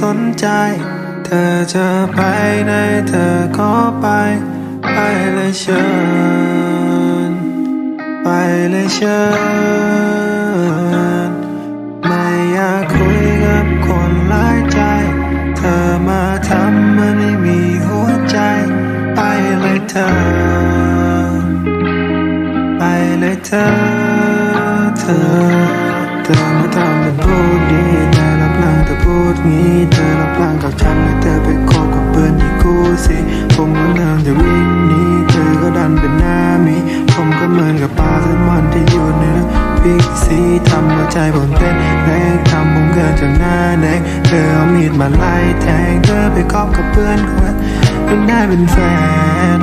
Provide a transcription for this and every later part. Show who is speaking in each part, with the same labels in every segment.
Speaker 1: สนใจ เธอจะไปไหนเธอก็ไป ไปเลยเชิญ ไปเลยเชิญ ไม่อยากคุยกับคนหลายใจ เธอมาทำเหมันไม่มีหัวใจ ไปเลยเธอ ไปเลยเธอเธอ เธอมาทำเป็นพูดดีแต่รับหลังเธอพูดงี้เธอรับหลังกับฉันและเธอไปคบกับเพื่อนที่กูสิผมก็เริ่มจะวิ่งหนีเธอก็ดันเป็นหน้ามีผมก็เหมือนกับปลาแซลมอนที่อยู่ในน้ำพริกสีทำหัวใจผมเต้นแรงทำผมเกินจนหน้าแดงเธอเอามีดมาไล่แทงเธอไปคบกับเพื่อนคนจนได้เป็นแฟน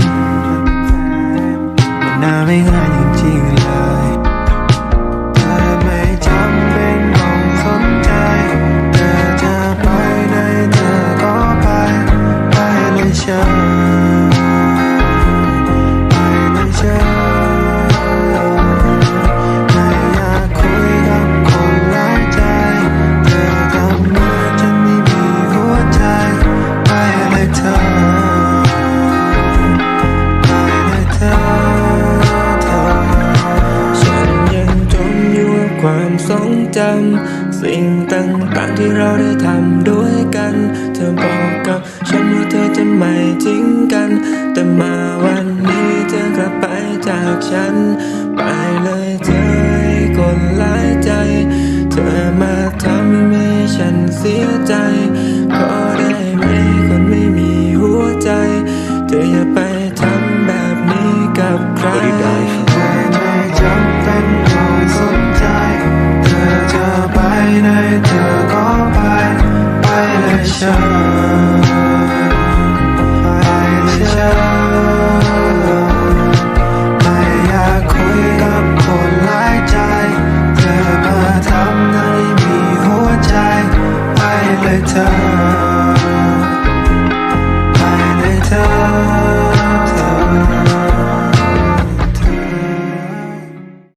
Speaker 1: มันน่าไม่ง่าย ควา
Speaker 2: มทรงจำสิ่งต่างๆที่เราได้ทำด้วยกัน เธอบอกกับฉันว่าเธอจะไม่ทิ้งกัน แต่มาวันนี้เธอกลับไปจากฉัน ไปเลยเธอคนหลายใจ เธอมาทำให้ฉันเสียใจขอได้ไหมคนไม่มีหัวใจ เธออย่าไปทำแบบนี้กับใคร
Speaker 1: time